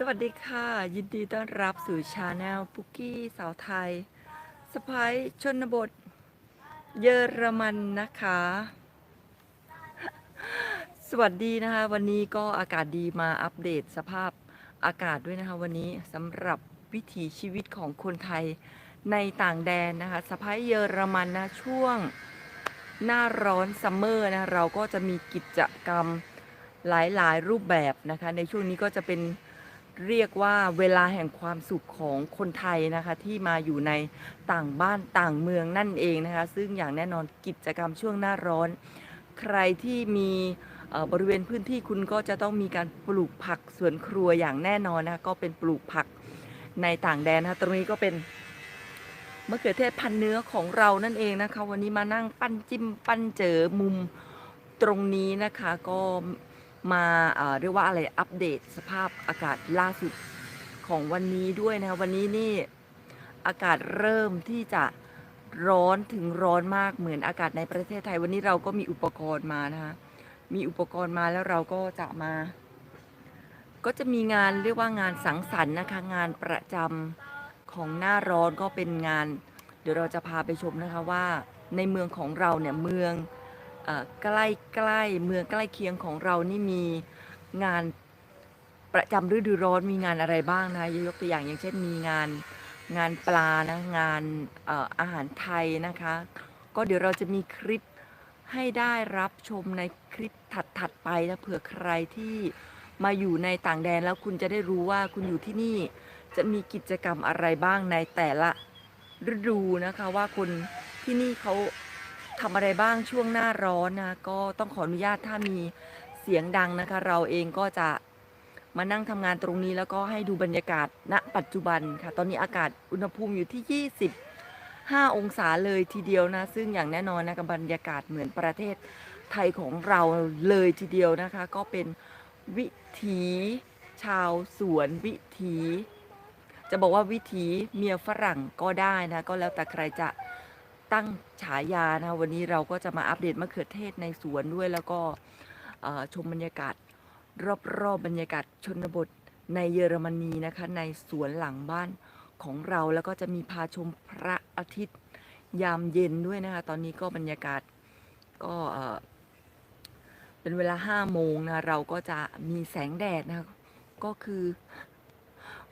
สวัสดีค่ะ ยินดีต้อนรับสู่ชาแนลปุกกี้สาวไทยสไปชนบท เยอรมันนะคะ สวัสดีนะคะ วันนี้ก็อากาศดีมาอัปเดตสภาพอากาศด้วยนะคะ วันนี้สำหรับวิถีชีวิตของคนไทยในต่างแดนนะคะสไปเยอรมันนะช่วงหน้าร้อนซัมเมอร์นะเราก็จะมีกิจกรรมหลายๆ รูปแบบนะคะ ในช่วงนี้ก็จะเป็น เรียกว่าเวลาแห่งความสุขของคนไทยนะคะ ที่มาอยู่ในต่างบ้านต่างเมืองนั่นเองนะคะ ซึ่งอย่างแน่นอนกิจกรรมช่วงหน้าร้อน ใครที่มีบริเวณพื้นที่คุณก็จะต้องมีการปลูกผักสวนครัวอย่างแน่นอนนะคะก็เป็นปลูกผักในต่างแดนนะคะตรงนี้ก็เป็นมะเขือเทศพันเนื้อของเรานั่นเองนะคะ วันนี้มานั่งปั้นจิ้มปั้นเจอมุมตรงนี้นะคะ ก็ มาเรียกว่าอะไรอัปเดตสภาพอากาศล่าสุดของวันนี้ด้วยนะคะวันนี้นี่อากาศเริ่มที่จะร้อนถึงร้อนมากเหมือนอากาศในประเทศไทย วันนี้เราก็มีอุปกรณ์มานะคะมีอุปกรณ์มาแล้วเราก็จะมา ก็จะมีงานเรียกว่างานสังสรรค์นะคะงานประจำของหน้าร้อนก็เป็นงาน เดี๋ยวเราจะพาไปชมนะคะว่าในเมืองของเราเนี่ยเมือง ใกล้ใกล้เมืองใกล้เคียงของเรานี่มีงานประจำฤดูร้อนมีงานอะไรบ้างนะยกตัวอย่างอย่างเช่นมีงานงานปลานะงานเอ่ออาหารไทยนะคะ ก็เดี๋ยวเราจะมีคลิปให้ได้รับชมในคลิปถัดๆไปนะเผื่อใครที่มาอยู่ในต่างแดนแล้วคุณจะได้รู้ว่าคุณอยู่ที่นี่จะมีกิจกรรมอะไรบ้างในแต่ละฤดูนะคะ ว่าคนที่นี่เขา ทำอะไรบ้างช่วงหน้าร้อนนะก็ต้องขออนุญาตถ้ามีเสียงดังนะคะ เราเองก็จะมานั่งทำงานตรงนี้แล้วก็ให้ดูบรรยากาศณปัจจุบันค่ะ ตอนนี้อากาศอุณหภูมิอยู่ที่ 25 องศาเลยทีเดียวนะ ซึ่งอย่างแน่นอนนะกับบรรยากาศเหมือนประเทศไทยของเราเลยทีเดียวนะคะ ก็เป็นวิถีชาวสวนวิถี จะบอกว่าวิถีเมียฝรั่งก็ได้นะ ก็แล้วแต่ใครจะ ตั้งฉายานะวันนี้เราก็จะมาอัปเดตมะเขือเทศในสวนด้วย แล้วก็ชมบรรยากาศ รอบๆบบรรยากาศชนบทในเยอรมนีนะคะ ในสวนหลังบ้านของเราแล้วก็จะมีพาชมพระอาทิตย์ยามเย็นด้วยนะคะ ตอนนี้ก็บรรยากาศก็เอ่อเป็นเวลาห้าโมงนะเราก็จะมีแสงแดดนะคะก็คือ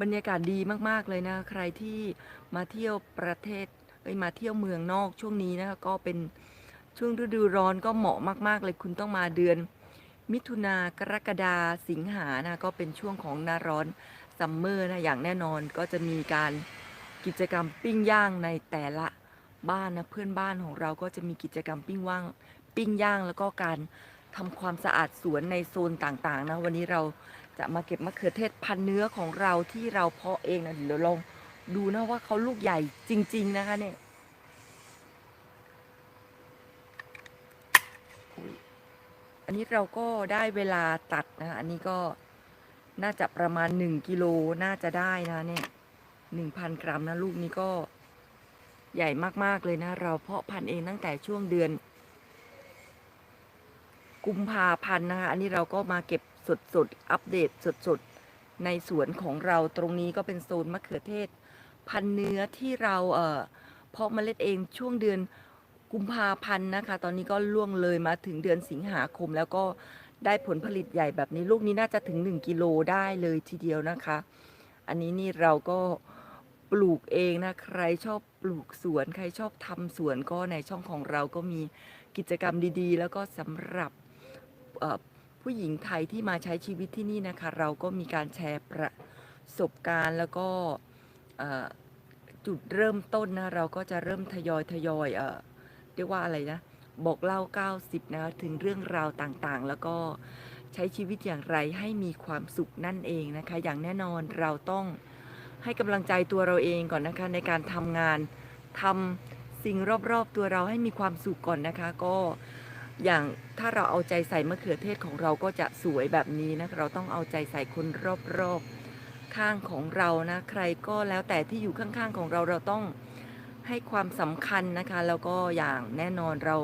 บรรยากาศดีมาก ๆ เลยนะ ใครที่มาเที่ยวประเทศ เอ้ยมาเที่ยวเมืองนอกช่วงนี้นะคะก็เป็นช่วงฤดูร้อนก็เหมาะมาก ๆ เลยคุณต้องมาเดือน มิถุนากรกฎาสิงหานะก็เป็นช่วงของหน้าร้อนซัมเมอร์นะอย่างแน่นอนก็จะมีการกิจกรรมปิ้งย่างในแต่ละบ้านนะเพื่อนบ้านของเราก็จะมีกิจกรรมปิ้งว่างปิ้งย่างแล้วก็การทำความสะอาดสวนในโซนต่างๆนะวันนี้เราจะมาเก็บมะเขือเทศพันเนื้อของเราที่เราเพาะเองนะเดี๋ยวลอง ดูนะว่าเขาลูกใหญ่จริง ๆ นะคะเนี่ยอันนี้เราก็ได้เวลาตัดนะคะอันนี้ก็น่าจะประมาณ1กิโลน่าจะได้นะเนี่ย1,000กรัมนะลูกนี้ก็ใหญ่มาก ๆ เลยนะ เราเพาะพันธุ์เองตั้งแต่ช่วงเดือน กุมภาพันธ์นะคะอันนี้เราก็มาเก็บสด ๆ อัปเดตสด ๆ ในสวนของเราตรงนี้ก็เป็นโซนมะเขือเทศ พันธุ์เนื้อที่เราเอ่อเพาะเมล็ดเองช่วงเดือนกุมภาพันธ์นะคะ ตอนนี้ก็ล่วงเลยมาถึงเดือนสิงหาคมแล้วก็ได้ผลผลิตใหญ่แบบนี้ ลูกนี้น่าจะถึง 1กิโลได้เลยทีเดียวนะคะ อันนี้นี่เราก็ปลูกเองนะ ใครชอบปลูกสวน ใครชอบทำสวนก็ในช่องของเราก็มีกิจกรรมดีๆ แล้วก็สำหรับผู้หญิงไทยที่มาใช้ชีวิตที่นี่นะคะ เราก็มีการแชร์ประสบการณ์แล้วก็ จุดเริ่มต้นนะเราก็จะเริ่มทยอยทยอยเอ่อเรียกว่าอะไรนะ บอกเล่า 90 นะถึงเรื่องราวต่างๆ แล้วก็ใช้ชีวิตอย่างไรให้มีความสุขนั่นเองนะคะ อย่างแน่นอนเราต้องให้กำลังใจตัวเราเองก่อนนะคะ ในการทำงานทำสิ่งรอบๆตัวเราให้มีความสุขก่อนนะคะ ก็อย่างถ้าเราเอาใจใส่มะเขือเทศของเราก็จะสวยแบบนี้นะเราต้องเอาใจใส่คนรอบๆ ข้างของเรานะ ใครก็แล้วแต่ที่อยู่ข้างๆของเราเราต้องให้ความสำคัญนะคะ แล้วก็อย่างแน่นอนเรา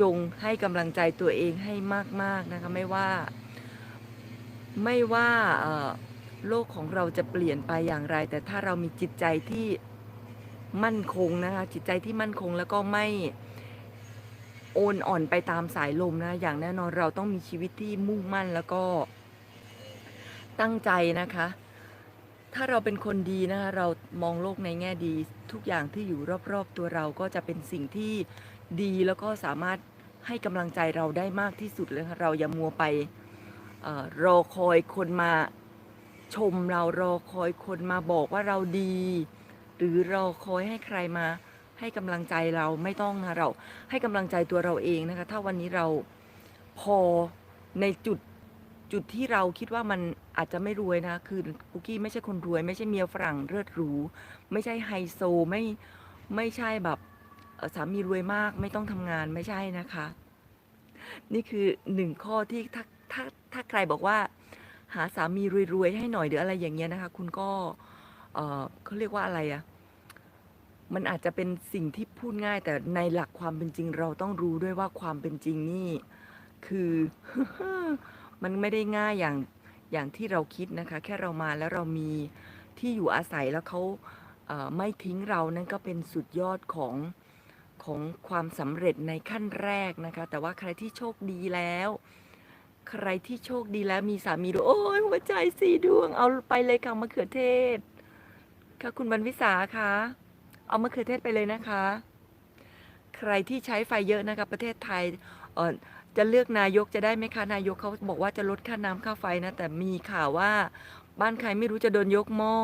จงให้กำลังใจตัวเองให้มากๆนะคะไม่ว่า ไม่ว่าโลกของเราจะเปลี่ยนไปอย่างไร แต่ถ้าเรามีจิตใจที่มั่นคงนะคะจิตใจที่มั่นคงแล้วก็ไม่โอนอ่อนไปตามสายลมนะ อย่างแน่นอนเราต้องมีชีวิตที่มุ่งมั่นแล้วก็ ตั้งใจนะคะ ถ้าเราเป็นคนดีนะคะเรามองโลกในแง่ดี ทุกอย่างที่อยู่รอบๆตัวเราก็จะเป็นสิ่งที่ดีแล้วก็สามารถให้กำลังใจเราได้มากที่สุดเลยค่ะเราอย่ามัวไปออรอคอยคนมาชมเรารอคอยคนมาบอกว่าเราดี หรือรอคอยให้ใครมาให้กำลังใจเราไม่ต้องนะเราให้กำลังใจตัวเราเองนะคะ ถ้าวันนี้เราพอในจุด จุดที่เราคิดว่ามันอาจจะไม่รวยนะคือปุกกี้ไม่ใช่คนรวย ไม่ใช่เมียฝรั่งเลือดหรูไม่ใช่ไฮโซไม่ไม่ใช่แบบสามีรวยมากไม่ต้องทำงานไม่ใช่นะคะ นี่คือหนึ่งข้อที่ถ้าถ้าถ้าใครบอกว่า หาสามีรวยๆให้หน่อยหรืออะไรอย่างเงี้ยนะคะ คุณก็เออเขาเรียกว่าอะไรอะมันอาจจะเป็นสิ่งที่พูดง่าย แต่ในหลักความเป็นจริงเราต้องรู้ด้วยว่าความเป็นจริงนี่คือ มันไม่ได้ง่ายอย่างอย่างที่เราคิดนะคะ แค่เรามาแล้วเรามีที่อยู่อาศัยแล้วเขาเอ่อไม่ทิ้งเรานั่นก็เป็นสุดยอดของของความสำเร็จในขั้นแรกนะคะ แต่ว่าใครที่โชคดีแล้ว ใครที่โชคดีแล้วมีสามีด้วยโอ้ยหัวใจสีดวง เอาไปเลยค่ะมะเขือเทศค่ะคุณบรรวิสาคะเอามะเขือเทศไปเลยนะคะ ใครที่ใช้ไฟเยอะนะคะ ประเทศไทยเออ จะเลือกนายกจะได้ไหมคะนายกเขาบอกว่าจะลดค่าน้ำค่าไฟนะ แต่มีข่าวว่า บ้านใครไม่รู้จะโดนยกหม้อ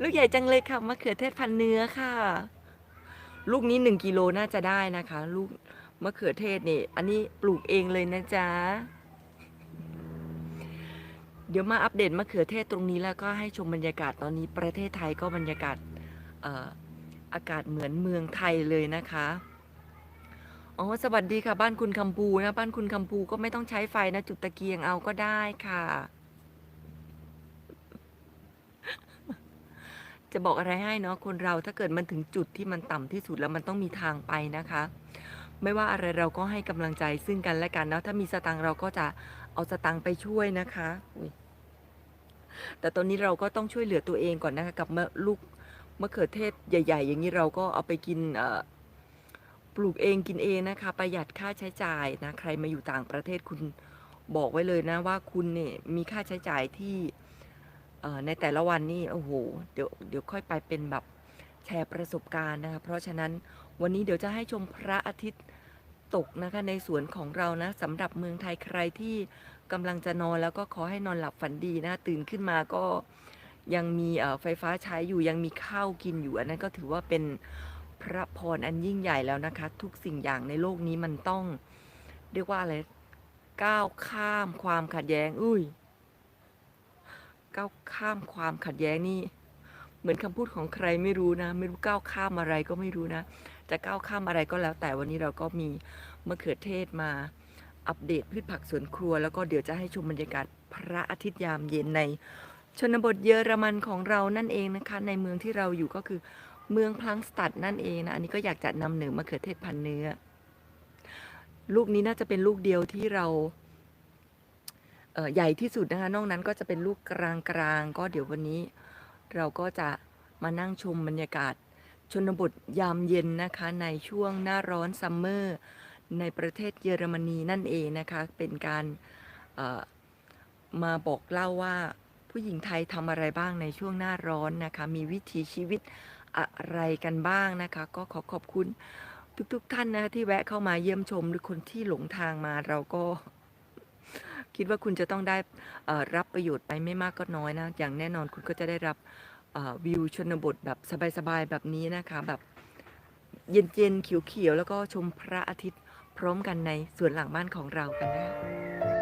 ลูกใหญ่จังเลยค่ะมะเขือเทศพันเนื้อค่ะ ลูกนี้หนึ่งกิโลน่าจะได้นะคะ ลูกมะเขือเทศนี่ อันนี้ปลูกเองเลยนะจ๊ะ เดี๋ยวมาอัปเดตมะเขือเทศตรงนี้แล้วก็ให้ชมบรรยากาศตอนนี้ประเทศไทยก็บรรยากาศ เอ่อ อากาศเหมือนเมืองไทยเลยนะคะ อ๋อ สวัสดีค่ะ บ้านคุณคำพูนะ บ้านคุณคำพูก็ไม่ต้องใช้ไฟนะ จุดตะเกียงเอาก็ได้ค่ะ จะบอกอะไรให้เนาะ คนเราถ้าเกิดมันถึงจุดที่มันต่ำที่สุดแล้วมันต้องมีทางไปนะคะ ไม่ว่าอะไรเราก็ให้กำลังใจซึ่งกันและกันเนาะ ถ้ามีสตังเราก็จะเอาสตังไปช่วยนะคะ แต่ตอนนี้เราก็ต้องช่วยเหลือตัวเองก่อนนะคะ กับมลูก มะเขือเทศใหญ่ ๆ อย่างนี้เราก็เอาไปกินปลูกเองกินเองนะคะ ประหยัดค่าใช้จ่ายนะใครมาอยู่ต่างประเทศคุณบอกไว้เลยนะว่าคุณเนี่ยมีค่าใช้จ่ายที่ในแต่ละวันนี่โอ้โหเดี๋ยวเดี๋ยวค่อยไปเป็นแบบแชร์ประสบการณ์นะคะเพราะฉะนั้นวันนี้เดี๋ยวจะให้ชมพระอาทิตย์ตกนะคะในสวนของเรานะสำหรับเมืองไทยใครที่กำลังจะนอนแล้วก็ขอให้นอนหลับฝันดีนะ ตื่นขึ้นมาก็ ยังมีไฟฟ้าใช้อยู่ยังมีข้าวกินอยู่ อันนั้นก็ถือว่าเป็นพระพรอันยิ่งใหญ่แล้วนะคะ ทุกสิ่งอย่างในโลกนี้มันต้อง เรียกว่าอะไรก้าวข้ามความขัดแย้ง อุ้ยก้าวข้ามความขัดแย้งนี่ เหมือนคำพูดของใครไม่รู้นะ ไม่รู้ก้าวข้ามอะไรก็ไม่รู้นะ จะก้าวข้ามอะไรก็แล้ว แต่วันนี้เราก็มีมะเขือเทศมาอัปเดตพืชผักสวนครัว แล้วก็เดี๋ยวจะให้ชมบรรยากาศพระอาทิตย์ยามเย็นใน ชนบทเยอรมันของเรานั่นเองนะคะ ในเมืองที่เราอยู่ก็คือเมืองพลังสตัดนั่นเองนะ อันนี้ก็อยากจะนำเหนือมะเขือเทศพันเนื้อ ลูกนี้น่าจะเป็นลูกเดียวที่เราเออใหญ่ที่สุดนะคะ นอกนั้นก็จะเป็นลูกกลางๆก็เดี๋ยววันนี้ เราก็จะมานั่งชมบรรยากาศ ชนบทยามเย็นนะคะในช่วงหน้าร้อนซัมเมอร์ในประเทศเยอรมนีนั่นเองนะคะ เป็นการมาบอกเล่าว่า ผู้หญิงไทยทำอะไรบ้างในช่วงหน้าร้อนนะคะ มีวิถีชีวิตอะไรกันบ้างนะคะ ก็ขอขอบคุณทุกๆทท่านนะคะที่แวะเข้ามาเยี่ยมชมหรือคนที่หลงทางมาเราก็ คิดว่าคุณจะต้องได้รับประโยชน์ไปไม่มากก็น้อยนะ อย่างแน่นอนคุณก็จะได้รับวิวชนบทแบบสบายๆแบบนี้นะคะ แบบเย็นๆเขียวๆแล้วก็ชมพระอาทิตย์พร้อมกันในสวนหลังบ้านของเรากันนะคะ